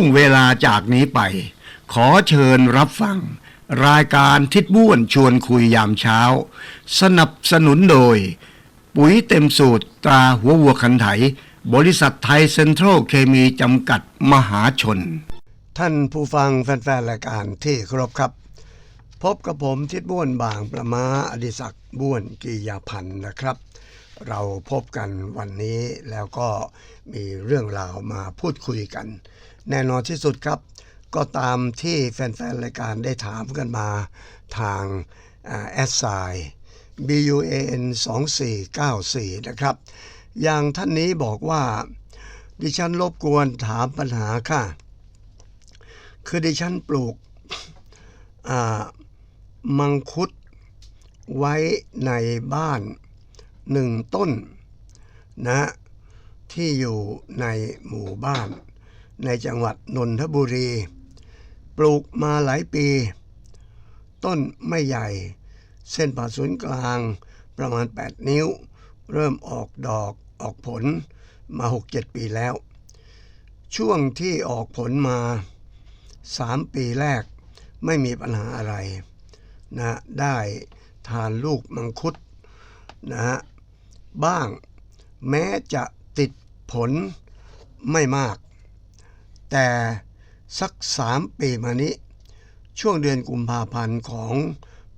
วงเวลาจากนี้ไป ขอเชิญรับฟัง รายการทิดบ้วนชวนคุยยามเช้า สนับสนุนโดย ปุ๋ยเต็มสูตรตราหัววัวคันไถ บริษัทไทยเซ็นทรัลเคมีจำกัดมหาชน ท่านผู้ฟังแฟนๆรายการที่เคารพครับ พบกับผมทิดบ้วนบางประมาอดิศักดิ์บ้วนกียาพันธ์นะครับเราพบกันวันนี้แล้วก็มีเรื่องราวมาพูดคุยกัน แน่นอนที่สุดครับ ก็ตามที่แฟนๆ รายการได้ถามกันมาทางแอสไซ BUAN 2494 นะครับ อย่างท่านนี้บอกว่า ดิฉันรบกวนถามปัญหาค่ะ คือดิฉันปลูกมังคุดไว้ในบ้านหนึ่งต้นนะที่อยู่ในหมู่บ้าน ในจังหวัดนนทบุรี ปลูกมาหลายปี ต้นไม่ใหญ่ เส้นผ่าศูนย์กลางประมาณ 8 นิ้ว เริ่มออกดอกออกผลมา 6-7 ปีแล้ว ช่วงที่ออกผลมา 3 ปีแรกไม่มีปัญหาอะไรนะได้ทานลูกมังคุดนะฮะบ้างแม้จะติดผลไม่มาก แต่สักสามปีมานี้ ช่วงเดือนกุมภาพันธ์ของ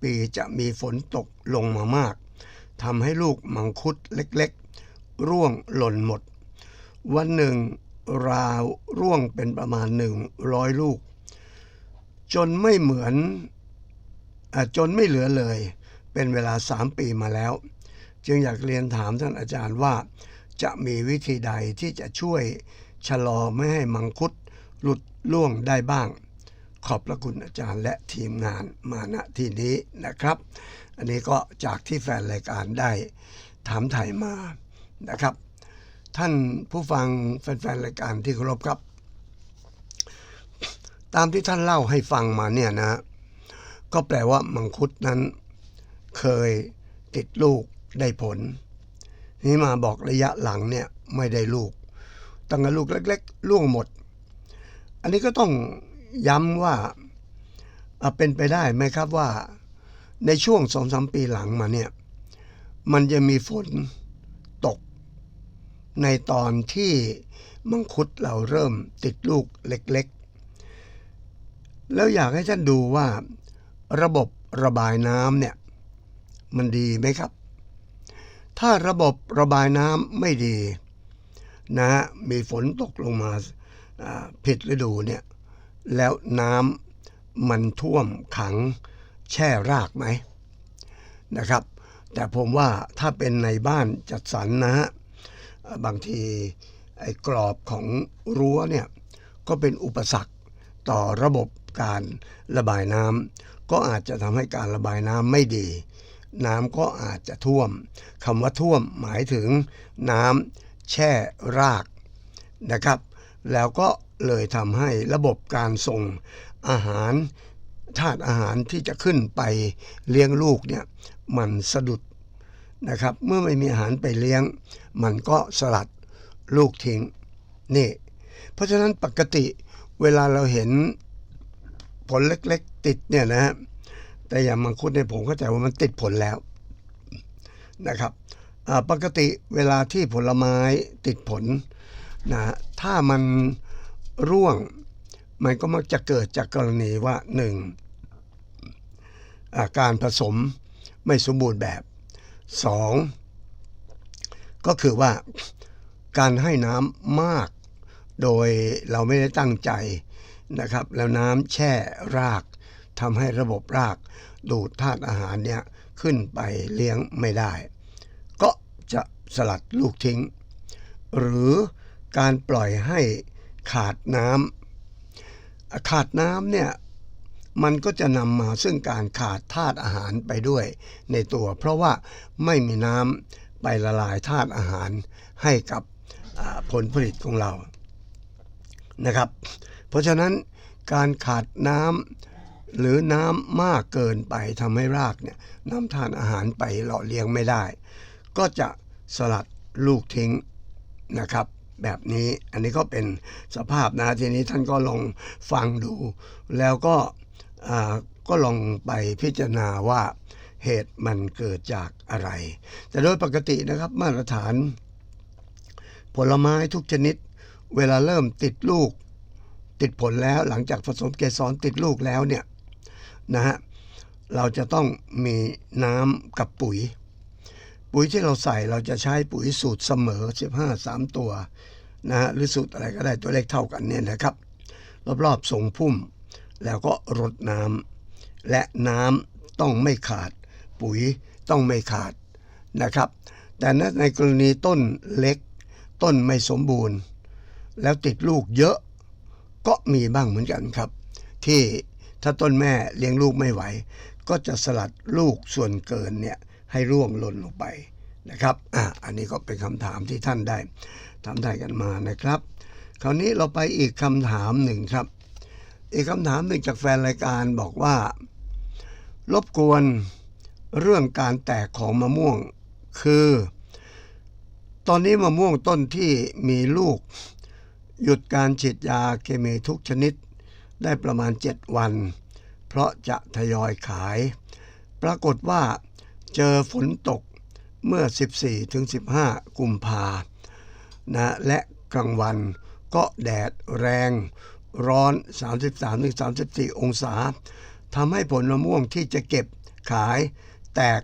ปีจะมีฝนตกลงมามากทำให้ลูกมังคุดเล็กๆ ร่วงหล่นหมด วันหนึ่งราวร่วงเป็นประมาณหนึ่งร้อยลูก จนไม่เหมือนอจนไม่เหลือเลย เป็นเวลาสามปีมาแล้ว จึงอยากเรียนถามท่านอาจารย์ว่า จะมีวิธีใดที่จะช่วยชะลอไม่ให้มังคุด หลุดล่วงได้บ้าง ขอบพระคุณอาจารย์และทีมงานมาณที่นี้นะครับ อันนี้ก็จากที่แฟนรายการได้ถามถ่ายมานะครับ ท่านผู้ฟังแฟนๆรายการที่เคารพครับ ตามที่ท่านเล่าให้ฟังมาเนี่ยนะ ก็แปลว่ามังคุดนั้น เคยติดลูกได้ผล นี่มาบอกระยะหลังเนี่ยไม่ได้ลูกตั้งแต่ลูกเล็ก ๆ ล่วงหมด อันนี้ก็ต้องย้ำว่าเป็นไปได้ไหมครับว่าในช่วงสองสามปีหลังมาเนี่ย มันจะมีฝนตก ในตอนที่มังคุดเราเริ่มติดลูกเล็กๆ แล้วอยากให้ท่านดูว่าระบบระบายน้ำเนี่ย มันดีไหมครับ ถ้าระบบระบายน้ำไม่ดี นะมีฝนตกลงมา ผิดฤดูเนี่ยแล้วน้ำมันท่วมขังแช่รากไหมนะครับ แต่ผมว่าถ้าเป็นในบ้านจัดสรรนะฮะบางทีไอ้กรอบของรั้วเนี่ยก็เป็นอุปสรรคต่อระบบการระบายน้ำก็อาจจะทำให้การระบายน้ำไม่ดี น้ำก็อาจจะท่วมคำว่าท่วมหมายถึงน้ำแช่รากนะครับ แล้วก็เลยทำให้ระบบการส่งอาหารธาตุอาหารที่จะขึ้นไปเลี้ยงลูกเนี่ยมันสะดุดนะครับ เมื่อไม่มีอาหารไปเลี้ยง มันก็สลัดลูกทิ้งนี่ เพราะฉะนั้นปกติเวลาเราเห็นผลเล็กๆ ติดเนี่ยนะฮะแต่อย่างมังคุดเนี่ยผมเข้าใจว่ามันติดผลแล้วนะครับปกติเวลาที่ผลไม้ติดผล นะถ้ามันร่วง มันก็มักจะเกิดจากกรณีว่าหนึ่งาการผสมไม่สมบูรณ์แบบสองก็คือว่าการให้น้ำมาก โดยเราไม่ได้ตั้งใจนะครับ แล้วน้ำแช่รากทำให้ระบบรากดูดธาตุอาหารเนี่ยขึ้นไปเลี้ยงไม่ได้ ก็จะสลัดลูกทิ้ง หรือ การปล่อยให้ขาดน้ำขาดน้ำเนี่ยมันก็จะนำมาซึ่งการขาดธาตุอาหารไปด้วยในตัว เพราะว่าไม่มีน้ำไปละลายธาตุอาหารให้กับผลผลิตของเรานะครับ เพราะฉะนั้นการขาดน้ำหรือน้ำมากเกินไปทำให้รากเนี่ยน้ำทานอาหารไปหล่อเลี้ยงไม่ได้ ก็จะสลัดลูกทิ้งนะครับ แบบนี้ อันนี้ก็เป็นสภาพนะทีนี้ท่านก็ลองฟังดู แล้วก็ก็ลองไปพิจารณาว่าเหตุมันเกิดจากอะไร แต่โดยปกตินะครับมาตรฐาน ผลไม้ทุกชนิด เวลาเริ่มติดลูก ติดผลแล้วหลังจากผสมเกสรติดลูกแล้วเนี่ยนะฮะเราจะต้องมีน้ำกับปุ๋ย ปุ๋ยที่เราใส่เราจะใช้ปุ๋ยสูตรเสมอ 15 3 ตัวนะฮะหรือสูตรอะไรก็ได้ตัวเลขเท่ากันเนี่ยนะครับ รอบๆทรงพุ่ม แล้วก็รดน้ำและน้ำต้องไม่ขาด ปุ๋ยต้องไม่ขาดนะครับ แต่ในกรณีต้นเล็ก ต้นไม่สมบูรณ์ แล้วติดลูกเยอะก็มีบ้างเหมือนกันครับ ที่ถ้าต้นแม่เลี้ยงลูกไม่ไหว ก็จะสลัดลูกส่วนเกินเนี่ย ให้ร่วงหล่นลงไปนะครับอะอันนี้ก็เป็นคำถามที่ท่านได้ถามได้กันมานะครับ คราวนี้เราไปอีกคำถามหนึ่งครับ อีกคำถามหนึ่งจากแฟนรายการบอกว่า รบกวนเรื่องการแตกของมะม่วง คือ ตอนนี้มะม่วงต้นที่มีลูก หยุดการฉีดยาเคมีทุกชนิด ได้ประมาณ 7 วัน เพราะจะทยอยขาย ปรากฏว่า เจอฝนตกเมื่อ 14ถึง15 กุมภานะและกลางวันก็แดดแรงร้อน 33ถึง34 องศาทำให้ผลมะม่วงที่จะเก็บขายแตก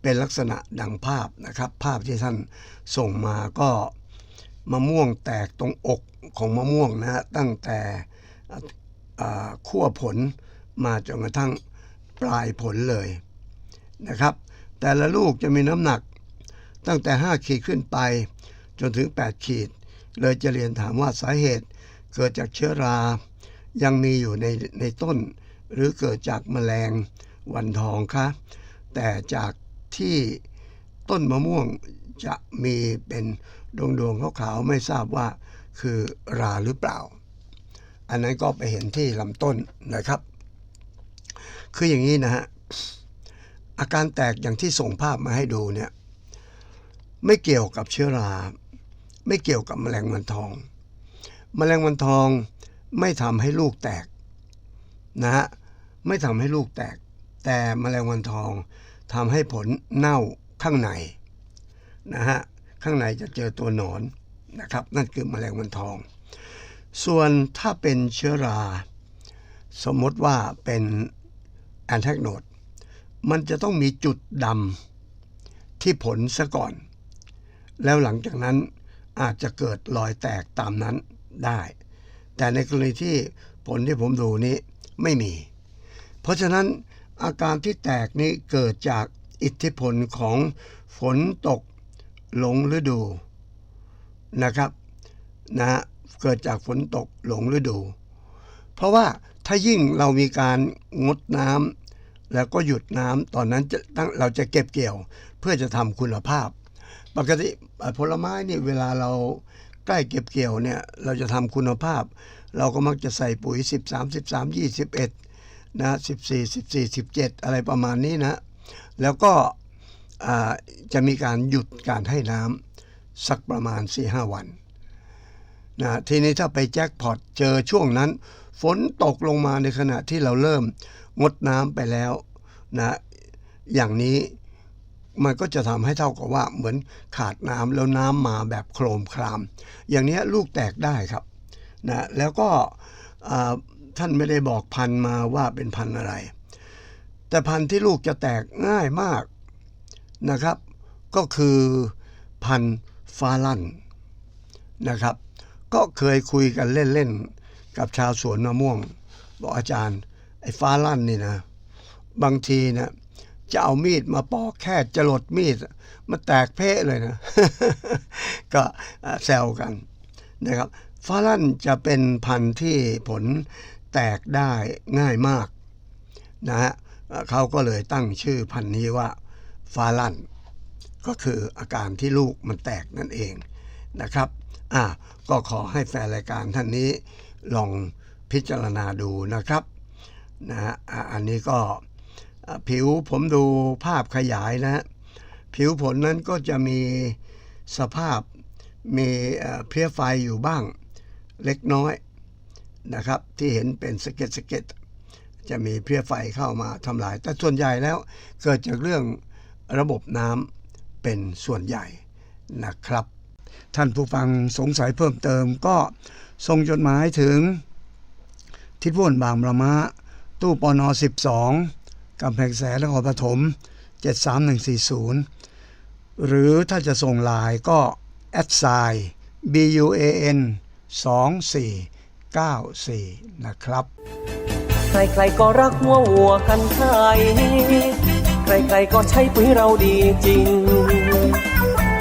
เป็นลักษณะดังภาพนะครับ ภาพที่ท่านส่งมาก็มะม่วงแตกตรงอกของมะม่วงนะฮะตั้งแต่ขั้วผลมาจนกระทั่งปลายผลเลยนะครับ แต่ละลูกจะมีน้ำหนัก ตั้งแต่ 5 ขีดขึ้นไป จนถึง 8 ขีด เลยจะเรียนถามว่าสาเหตุเกิดจากเชื้อรา ยังมีอยู่ในในต้น หรือเกิดจากแมลงวันทองคะ แต่จากที่ต้นมะม่วงจะมีเป็นดวงดวงๆขาวๆไม่ทราบว่าคือราหรือเปล่า อันนั้นก็ไปเห็นที่ลำต้นนะครับ คืออย่างนี้นะฮะ อาการแตกอย่างที่ส่งภาพมาให้ดูเนี่ยไม่เกี่ยวกับเชื้อรา ไม่เกี่ยวกับแมลงวันทอง แมลงวันทองไม่ทำให้ลูกแตกนะฮะไม่ทำให้ลูกแตก แต่แมลงวันทองทำให้ผลเน่าข้างในนะฮะข้างในจะเจอตัวหนอนนะครับ นั่นคือแมลงวันทอง ส่วนถ้าเป็นเชื้อรา สมมติว่าเป็นแอนแทกโนด มันจะต้องมีจุดดำที่ผลซะก่อน แล้วหลังจากนั้นอาจจะเกิดรอยแตกตามนั้นได้ แต่ในกรณีที่ผลที่ผมดูนี้ไม่มี เพราะฉะนั้นอาการที่แตกนี้เกิดจากอิทธิพลของฝนตกหลงฤดูนะครับนะฮะเกิดจากฝนตกหลงฤดู เพราะว่าถ้ายิ่งเรามีการงดน้ำ แล้วก็หยุดน้ำตอนนั้นจะตั้งเราจะเก็บเกี่ยวเพื่อจะทำคุณภาพ ปกติผลไม้นี่เวลาเราใกล้เก็บเกี่ยวเนี่ยเราจะทำคุณภาพ เราก็มักจะใส่ปุ๋ย 13 13 21นะ14 14 17 อะไรประมาณนี้นะ แล้วก็จะมีการหยุดการให้น้ำสักประมาณ 4-5 วัน นะทีนี้ถ้าไปแจ็คพอตเจอช่วงนั้น ฝนตกลงมาในขณะที่เราเริ่มงดน้ำไปแล้วนะอย่างนี้มันก็จะทำให้เท่ากับว่าเหมือนขาดน้ำแล้วน้ำมาแบบโครมคราม อย่างนี้ลูกแตกได้ครับนะแล้วก็ท่านไม่ได้บอกพันมาว่าเป็นพันอะไร แต่พันที่ลูกจะแตกง่ายมากนะครับ ก็คือพันฟ้าลั่นนะครับ ก็เคยคุยกันเล่นๆกับชาวสวนมะม่วง บอกอาจารย์ ไอ้ฟ้าลั่นนี่นะ บางทีนะจะเอามีดมาปอกแค่จะหลดมีดมันแตกเพะเลยนะ ก็แซวกันนะครับฟ้าลั่นจะเป็นพันธุ์ที่ผลแตกได้ง่ายมากนะฮะเขาก็เลยตั้งชื่อพันธุ์นี้ว่าฟ้าลั่น ก็คืออาการที่ลูกมันแตกนั่นเองนะครับ อ่าก็ขอให้แฟนรายการท่านนี้ลองพิจารณาดูนะครับนะฮะอ่าอันนี้ก็ผิวผมดูภาพขยายนะฮะผิวผลนั้นก็จะมีสภาพมีเพลี้ยไฟอยู่บ้างเล็กน้อยนะครับ ที่เห็นเป็นสเก็ดสเก็ดจะมีเพลี้ยไฟเข้ามาทำลาย แต่ส่วนใหญ่แล้วเกิดจากเรื่องระบบน้ำเป็นส่วนใหญ่นะครับ ท่านผู้ฟังสงสัยเพิ่มเติมก็ส่งจดหมายถึง ทิศวุ่นบางประมะ ตู้ปน12กำแพงแสนนครปฐม73140 หรือถ้าจะส่งลน์ก็แอดไซน์ BUAN 2494 นะครับ ใครๆก็รักหัววัวกันไทย ใครๆก็ใช้ปุ๋ยเราดีจริง